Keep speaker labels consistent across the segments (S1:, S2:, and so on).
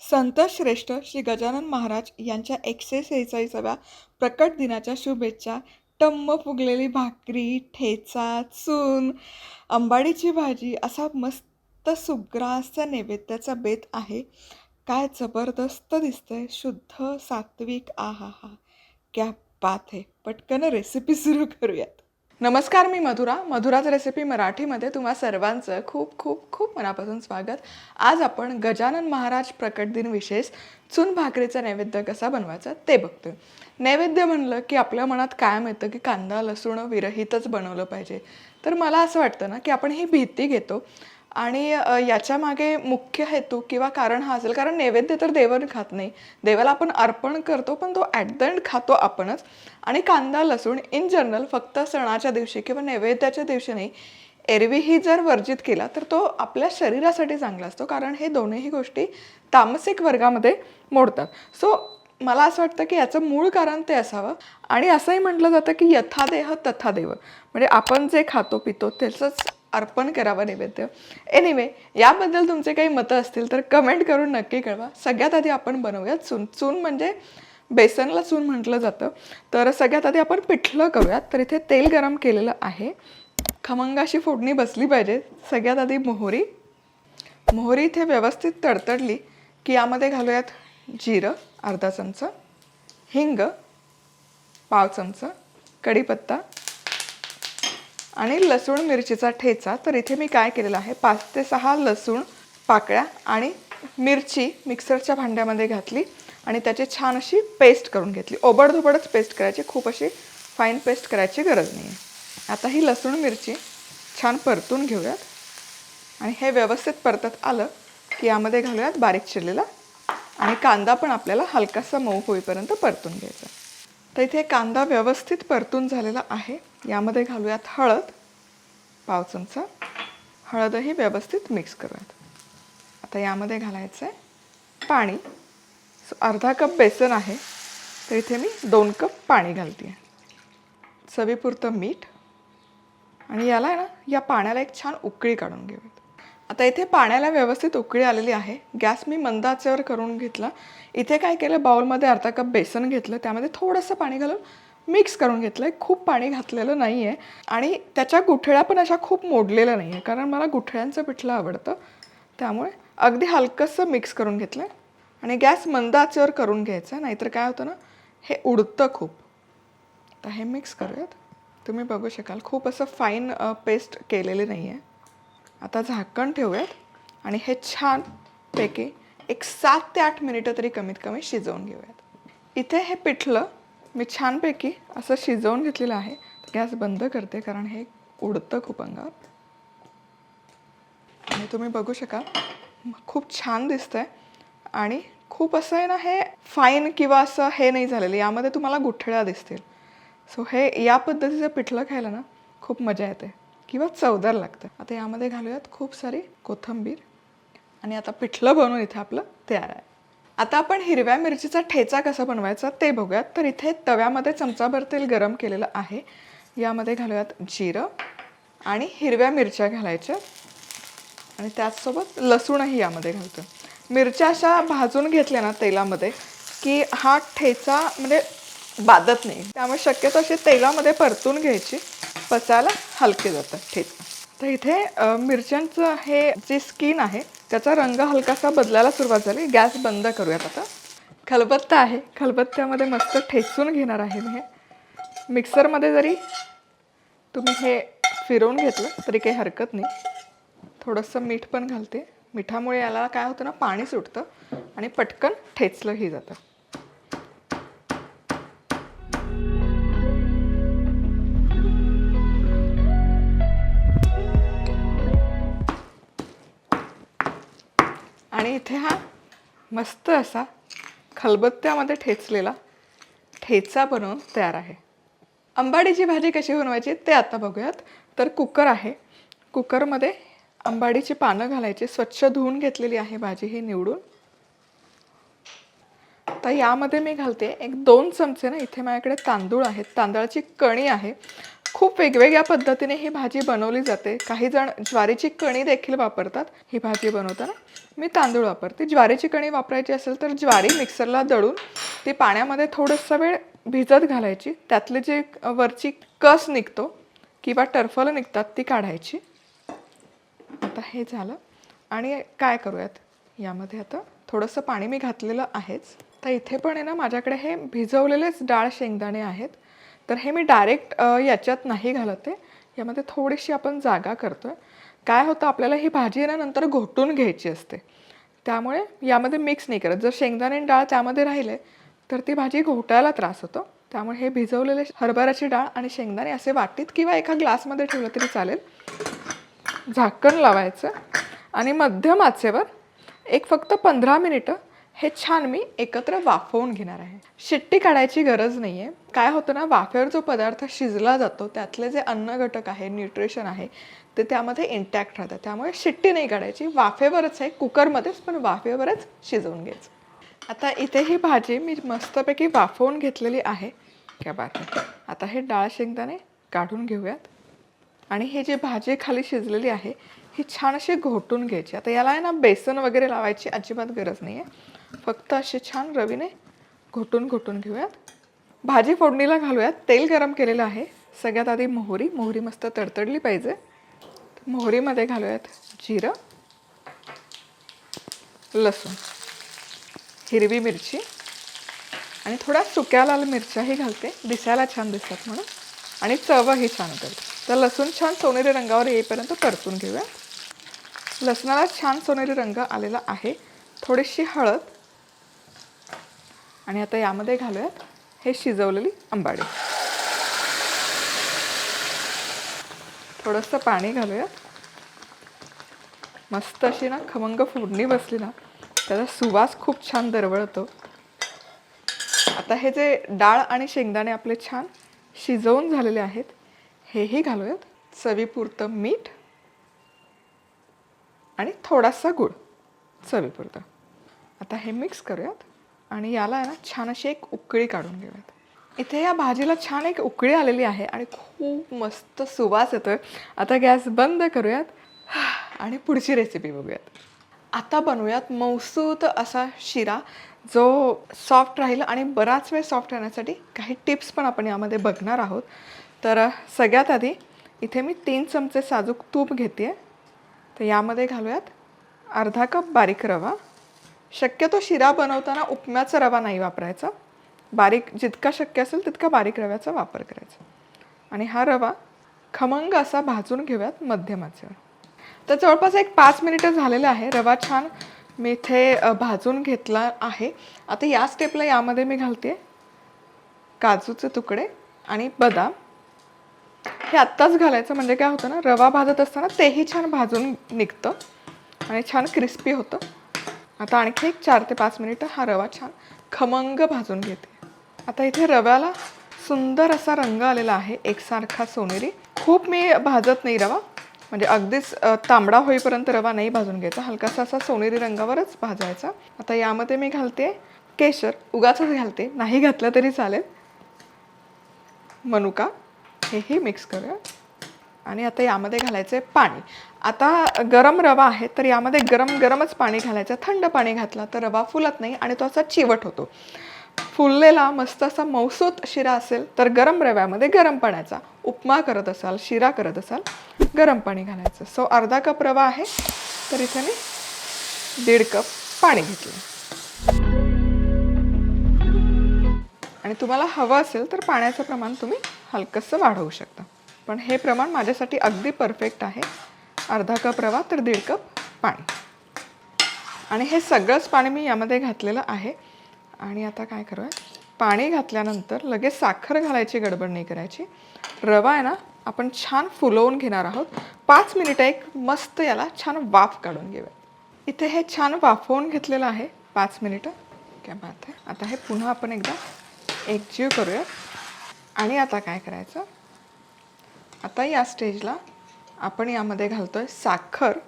S1: संत श्रेष्ठ श्री गजानन महाराज यांच्या एकशे सेहेचाळीसाव्या प्रकट दिनाच्या शुभेच्छा. टम्म फुगलेली भाकरी ठेचा चून अंबाडीची भाजी असा मस्त सुग्रास नैवेद्याचा बेत आहे. काय जबरदस्त दिसतंय शुद्ध सात्विक आहा हा क्या बात आहे पटकन रेसिपी सुरू करूयात. नमस्कार मी मधुरा. मधुराच रेसिपी मराठीमध्ये तुम्हा सर्वांचं खूप खूप खूप मनापासून स्वागत. आज आपण गजानन महाराज प्रकट दिन विशेष चून भाकरीचा नैवेद्य कसा बनवायचा ते बघतोय. नैवेद्य म्हणलं की आपल्या मनात कायम येतं की कांदा लसूण विरहितच बनवलं पाहिजे. तर मला असं वाटतं ना की आपण ही भीती घेतो आणि याच्यामागे याच्या मागे मुख्य हेतू किंवा कारण हा असेल. कारण नैवेद्य तर देवर खात नाही. देवाला आपण अर्पण करतो पण तो ॲट द एंड खातो आपणच. आणि कांदा लसूण इन जनरल फक्त सणाच्या दिवशी किंवा नैवेद्याच्या दिवशी नाही. एरवीही जर वर्जित केला तर तो आपल्या शरीरासाठी चांगला असतो. कारण हे दोन्ही गोष्टी तामसिक वर्गामध्ये मोडतात. सो मला असं वाटतं की याचं मूळ कारण ते असावं. आणि असंही म्हटलं जातं की यथा देह तथा देव. म्हणजे आपण जे खातो पितो त्याचंच अर्पण करावं नैवेद्य. एनिवे याबद्दल तुमचे काही मतं असतील तर कमेंट करून नक्की कळवा. सगळ्यात आधी आपण बनवूया चून चून म्हणजे बेसनला चून म्हटलं जातं. तर सगळ्यात आधी आपण पिठलं करूयात. तर इथे तेल गरम केलेलं आहे. खमंगाशी फोडणी बसली पाहिजे. सगळ्यात आधी मोहरी. मोहरी इथे व्यवस्थित तडतडली की यामध्ये घालूयात जिरं. अर्धा चमचा हिंग पाव चमचा कढीपत्ता आणि लसूण मिरचीचा ठेचा. तर इथे मी काय केलेलं आहे? पाच ते सहा लसूण पाकळ्या आणि मिरची मिक्सरच्या भांड्यामध्ये घातली आणि त्याची छान अशी पेस्ट करून घेतली. ओबडधोबडच पेस्ट करायची खूप अशी फाईन पेस्ट करायची गरज नाही आहे आता ही लसूण मिरची छान परतून घेऊयात. आणि हे व्यवस्थित परतत आलं की यामध्ये घालूयात बारीक चिरलेला आणि कांदा पण आपल्याला हलकासा मऊ होईपर्यंत परतून घ्यायचा. तर इथे कांदा व्यवस्थित परतून झालेला आहे. यामध्ये घालूयात हळद पाव चमचा. हळदही व्यवस्थित मिक्स करूयात. आता यामध्ये घालायचं आहे पाणी. सो अर्धा कप बेसन आहे. तर इथे मी दोन कप पाणी घालते आहे चवीपुरतं मीठ. आणि याला आहे ना या पाण्याला एक छान उकळी काढून घेऊयात. आता इथे पाण्याला व्यवस्थित उकळी आलेली आहे. गॅस मी मंद आचेवर करून घेतला. इथे काय केलं बाउलमध्ये अर्धा कप बेसन घेतलं. त्यामध्ये थोडंसं पाणी घालून मिक्स करून घेतलं आहे खूप पाणी घातलेलं नाही आहे आणि त्याच्या गुठळ्या पण अशा खूप मोडलेल्या नाही आहे कारण मला गुठळ्यांचं पिठलं आवडतं. त्यामुळे अगदी हलकंसं मिक्स करून घेतलं आहे आणि गॅस मंद आचेवर करून घ्यायचं. नाहीतर काय होतं ना हे उडतं खूप. तर हे मिक्स करूयात. तुम्ही बघू शकाल. खूप असं फाईन पेस्ट केलेली नाही आहे आता झाकण ठेवूयात. आणि हे छान पैकी एक सात ते आठ मिनिटं तरी कमीत कमी शिजवून घेऊयात. इथे हे पिठलं मी छानपैकी असं शिजवून घेतलेलं आहे. गॅस बंद करते कारण हे उडतं खूप अंगावर. आणि तुम्ही बघू शकाल खूप छान दिसतंय. आणि खूप असं आहे ना हे फाईन किंवा असं हे नाही झालेलं. यामध्ये तुम्हाला गुठळ्या दिसतील. सो हे या पद्धतीचं पिठलं खायला ना खूप मजा येते. किंवा चवदार लागतं. आता यामध्ये घालूयात खूप सारी कोथिंबीर आणि आता पिठलं बनवून इथे आपलं तयार आहे. आता आपण हिरव्या मिरचीचा ठेचा कसा बनवायचा ते बघूयात. तर इथे तव्यामध्ये चमचाभर तेल गरम केलेलं आहे. यामध्ये घालूयात जिरं आणि हिरव्या मिरच्या घालायच्या. आणि त्याचसोबत लसूणही यामध्ये घालतो मिरच्या अशा भाजून घेतल्या ना तेलामध्ये की हा ठेचा म्हणजे बादत नाही. त्यामुळे शक्यतो असे तेलामध्ये परतून घ्यायची. पचायला हलके जातात ठीक. तर इथे मिरच्यांचं हे जी स्किन आहे त्याचा रंग हलकासा बदलायला सुरुवात झाली. गॅस बंद करूयात आता. खलबत्ता आहे. खलबत्त्यामध्ये मस्त ठेचून घेणार आहे मी हे. मिक्सरमध्ये जरी तुम्ही हे फिरवून घेतलं तरी काही हरकत नाही. थोडंसं मीठ पण घालते. मिठामुळे याला काय होतं ना पाणी सुटतं आणि पटकन ठेचलंही जातं. आणि इथे हा मस्त असा खलबत्त्यामध्ये ठेचलेला ठेचा बनवून तयार आहे. अंबाडीची भाजी कशी बनवायची ते आता बघूयात. तर कुकर आहे. कुकरमध्ये अंबाडीची पानं घालायची स्वच्छ धुवून घेतलेली आहे भाजी ही निवडून. तर यामध्ये मी घालते एक दोन चमचे ना. इथे माझ्याकडे तांदूळ आहेत. तांदळाची कणी आहे. खूप वेगवेगळ्या पद्धतीने ही भाजी बनवली जाते. काही जण ज्वारीची कणी देखील वापरतात. ही भाजी बनवताना मी तांदूळ वापरते. ज्वारीची कणी वापरायची असेल तर ज्वारी मिक्सरला दळून ती पाण्यामध्ये थोडंसं वेळ भिजत घालायची. त्यातले जे वरची कस निघतो किंवा टरफलं निघतात ती काढायची. आता हे झालं. आणि काय करूयात? यामध्ये आता थोडंसं पाणी मी घातलेलं आहेच. तर इथे पण आहे ना माझ्याकडे हे भिजवलेलेच डाळ शेंगदाणे आहेत. तर हे मी डायरेक्ट याच्यात नाही घालत. आहे यामध्ये थोडीशी आपण जागा करतोय. काय होतं आपल्याला ही भाजी ना नंतर घोटून घ्यायची असते. त्यामुळे यामध्ये मिक्स नाही करत. जर शेंगदाणे आणि डाळ त्यामध्ये राहिले तर ती भाजी घोटायला त्रास होतो. त्यामुळे हे भिजवलेले हरभऱ्याची डाळ आणि शेंगदाणे असे वाटीत किंवा एका ग्लासमध्ये ठेवलं तरी चालेल. झाकण लावायचं. आणि मध्यम आचेवर एक फक्त पंधरा मिनिटं हे छान मी एकत्र वाफवून घेणार आहे. शिट्टी काढायची गरज नाही आहे काय होतं ना वाफेवर जो पदार्थ शिजला जातो त्यातले जे अन्न घटक आहे न्यूट्रिशन आहे ते त्यामध्ये इंटॅक्ट राहतं त्यामुळे शिट्टी नाही काढायची. वाफेवरच आहे कुकरमध्येच पण वाफेवरच शिजवून घ्यायचं. आता इथे ही भाजी मी मस्तपैकी वाफवून घेतलेली आहे. क्या बात आता हे डाळ शेंगदाणे काढून घेऊयात. आणि हे जे भाजी खाली शिजलेली आहे ही छान अशी घोटून घ्यायची. आता याला आहे ना बेसन वगैरे लावायची अजिबात गरज नाही आहे फक्त असे छान रवीने घोटून घोटून घेऊयात. भाजी फोडणीला घालूयात. तेल गरम केलेलं आहे. सगळ्यात आधी मोहरी. मोहरी मस्त तडतडली पाहिजे. मोहरीमध्ये घालूयात जिरं लसूण हिरवी मिरची आणि थोड्या सुक्या लाल मिरच्याही घालते. दिसायला छान दिसतात म्हणून. आणि चवही छान करते तर लसूण छान सोनेरी रंगावर येईपर्यंत परतून घेऊया लसणाला छान सोनेरी रंग आलेला आहे. थोडीशी हळद आणि आता यामध्ये घालूयात हे शिजवलेली आंबाडी. थोडंसं पाणी घालूयात. मस्त अशी ना खमंग फोडणी बसली ना त्याचा सुवास खूप छान दरवळतो. आता हे जे डाळ आणि शेंगदाणे आपले छान शिजवून झालेले आहेत हेही घालूयात. चवीपुरतं मीठ आणि थोडासा गूळ चवीपुरतं. आता हे मिक्स करूयात. आणि याला आहे ना छान अशी एक उकळी काढून घेऊयात. इथे या भाजीला छान एक उकळी आलेली आहे आणि खूप मस्त सुवास येतो आता गॅस बंद करूयात. आणि पुढची रेसिपी बघूयात. आता बनवूयात मौसूत असा शिरा जो सॉफ्ट राहील आणि बराच वेळ सॉफ्ट राहण्यासाठी काही टिप्स पण आपण यामध्ये बघणार आहोत. तर सगळ्यात आधी इथे मी तीन चमचे साजूक तूप घेते तर यामध्ये घालूयात अर्धा कप बारीक रवा शक्यतो शिरा बनवताना उपम्याचा रवा नाही वापरायचा. बारीक जितका शक्य असेल तितका बारीक रव्याचा वापर करायचा. आणि हा रवा खमंग असा भाजून घेऊयात मध्यमाचे. तर जवळपास एक पाच मिनिटं झालेलं आहे. रवा छान मी इथे भाजून घेतला आहे. आता या स्टेपला यामध्ये मी घालते. काजूचे तुकडे आणि बदाम. हे आत्ताच घालायचं म्हणजे काय होतं ना रवा भाजत असताना तेही छान भाजून निघतं आणि छान क्रिस्पी होतं. आता आणखी एक चार ते पाच मिनिटं हा रवा छान खमंग भाजून घेते. आता इथे रव्याला सुंदर असा रंग आलेला आहे एकसारखा सोनेरी. खूप मी भाजत नाही रवा म्हणजे अगदीच तांबडा होईपर्यंत रवा नाही भाजून घ्यायचा. हलकासा असा सोनेरी रंगावरच भाजायचा. आता यामध्ये मी घालते केशर उगाचच घालते नाही घातलं तरी चालेल. मनुका हेही मिक्स करूया. आणि आता यामध्ये घालायचं आहे पाणी. आता गरम रवा आहे तर यामध्ये गरम गरमच पाणी घालायचं. थंड पाणी घातला तर रवा फुलत नाही आणि तो असा चिवट होतो. फुललेला मस्त असा मौसूत शिरा असेल तर गरम रव्यामध्ये गरम पाण्याचा. उपमा करत असाल शिरा करत असाल गरम पाणी घालायचं. सो अर्धा कप रवा आहे तर इथे मी दीड कप पाणी घेतलं. आणि तुम्हाला हवं असेल तर पाण्याचं प्रमाण तुम्ही हलकंसं वाढवू शकता. पण हे प्रमाण माझ्यासाठी अगदी परफेक्ट आहे. अर्धा कप रवा तर दीड कप पाणी. आणि हे सगळंच पाणी मी यामध्ये घातलेलं आहे. आणि आता काय करूया? पाणी घातल्यानंतर लगेच साखर घालायची गडबड नाही करायची. रवा आहे ना आपण छान फुलवून घेणार आहोत. पाच मिनिटं एक मस्त याला छान वाफ काढून घेऊया. इथे हे छान वाफवून घेतलेलं आहे. पाच मिनिटं. काय बात आहे आता हे पुन्हा आपण एकदा एकजीव करूया. आणि आता काय करायचं? आता या स्टेजला आपण यामध्ये घालतो आहे साखर.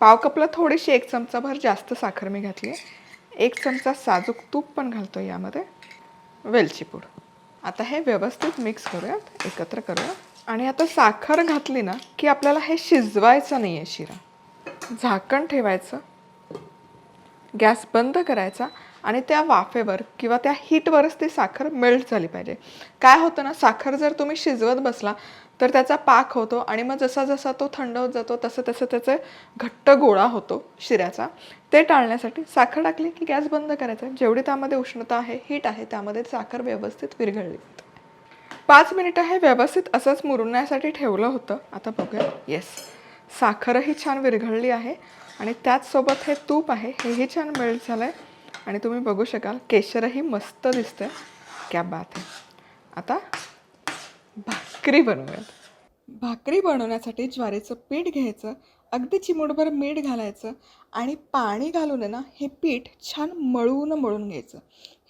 S1: पाव कपला थोडीशी एक चमचाभर जास्त साखर मी घातली आहे. एक चमचा साजूक तूप पण घालतो आहे यामध्ये वेलचीपूड आता हे व्यवस्थित मिक्स करूयात एकत्र करूयात. आणि आता साखर घातली ना की आपल्याला हे शिजवायचं नाही आहे शिरा. झाकण ठेवायचं. गॅस बंद करायचा. आणि त्या वाफेवर किंवा त्या हीटवरच ती साखर मेल्ट झाली पाहिजे. काय होतं ना साखर जर तुम्ही शिजवत बसला तर त्याचा पाक होतो आणि मग जसा जसा तो थंड होत जातो तसं तसं त्याचं घट्ट गोळा होतो शिऱ्याचा. ते टाळण्यासाठी साखर टाकली की गॅस बंद करायचा. जेवढी त्यामध्ये उष्णता आहे हीट आहे त्यामध्ये साखर व्यवस्थित विरघळली पाच मिनिटं हे व्यवस्थित असंच मुरण्यासाठी ठेवलं होतं. आता बघूया. येस साखरही छान विरघळली आहे आणि त्याचसोबत हे तूप आहे हेही छान मेल्ट झालं आहे आणि तुम्ही बघू शकाल केशरही मस्त दिसतं क्या बात आहे आता भाकरी बनवूयात. भाकरी बनवण्यासाठी ज्वारीचं पीठ घ्यायचं अगदी चिमूटभर मीठ घालायचं आणि पाणी घालून आहे ना हे पीठ छान मळून मळून घ्यायचं.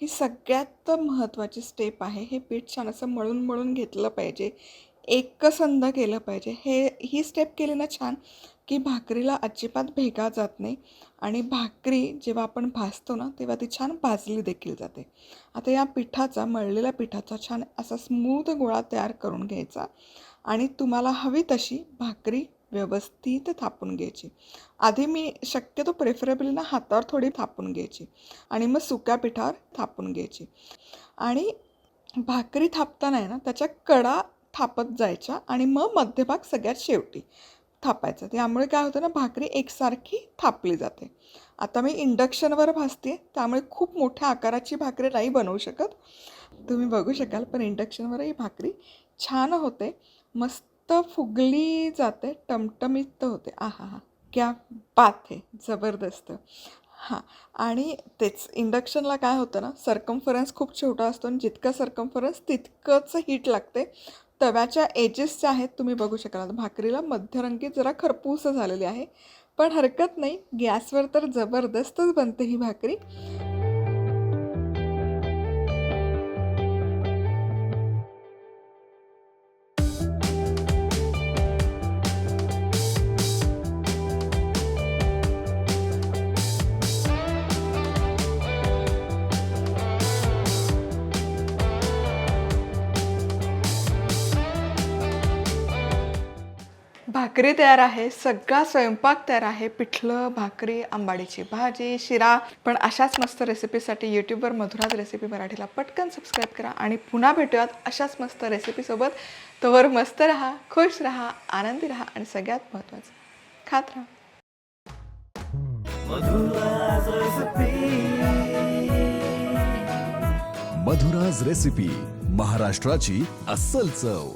S1: ही सगळ्यात महत्त्वाची स्टेप आहे. हे पीठ छान असं मळून मळून घेतलं पाहिजे. एकसंध केलं पाहिजे. हे ही स्टेप केली ना छान की भाकरीला अजिबात भेगा जात नाही. आणि भाकरी जेव्हा आपण भाजतो ना तेव्हा ती छान भाजली देखील जाते. आता या पिठाचा मळलेल्या पिठाचा छान असा स्मूथ गोळा तयार करून घ्यायचा. आणि तुम्हाला हवी तशी भाकरी व्यवस्थित थापून घ्यायची. आधी मी शक्यतो प्रेफरेबली ना हातावर थोडी थापून घ्यायची. आणि मग सुक्या पिठावर थापून घ्यायची. आणि भाकरी थापताना आहे ना त्याच्या कडा थापत जायच्या. आणि मग मध्यभाग सगळ्यात शेवटी. थापायचं. त्यामुळे काय होतं ना भाकरी एकसारखी थापली जाते. आता मी इंडक्शनवर भाजते त्यामुळे खूप मोठ्या आकाराची भाकरी नाही बनवू शकत. तुम्ही बघू शकाल पण इंडक्शनवरही भाकरी छान होते. मस्त फुगली जाते टमटमीत होते. आहा हा. क्या बात आहे जबरदस्त. हां आणि तेच इंडक्शनला काय होतं ना सरकमफरन्स खूप छोटा असतो आणि जितकं सरकमफरन्स तितकंच हीट लागते. तव्याच्या एजेस ज्या आहेत तुम्ही बघू शकाल. भाकरीला मध्यरंगी जरा खरपूस झालेली आहे. पण हरकत नाही. गॅसवर तर जबरदस्तच बनते ही भाकरी. भाकरी तयार आहे सगळा स्वयंपाक तयार आहे पिठलं भाकरी आंबाडीची भाजी शिरा. पण अशाच मस्त रेसिपीसाठी यूट्यूबवर मधुराज रेसिपी मराठीला पटकन सबस्क्राईब करा आणि पुन्हा भेटूयात अशाच मस्त रेसिपीसोबत तोवर मस्त राहा खुश राहा आनंदी राहा आणि सगळ्यात महत्त्वाचं खात राहा.
S2: मधुराज रेसिपी महाराष्ट्राची अस्सल चव.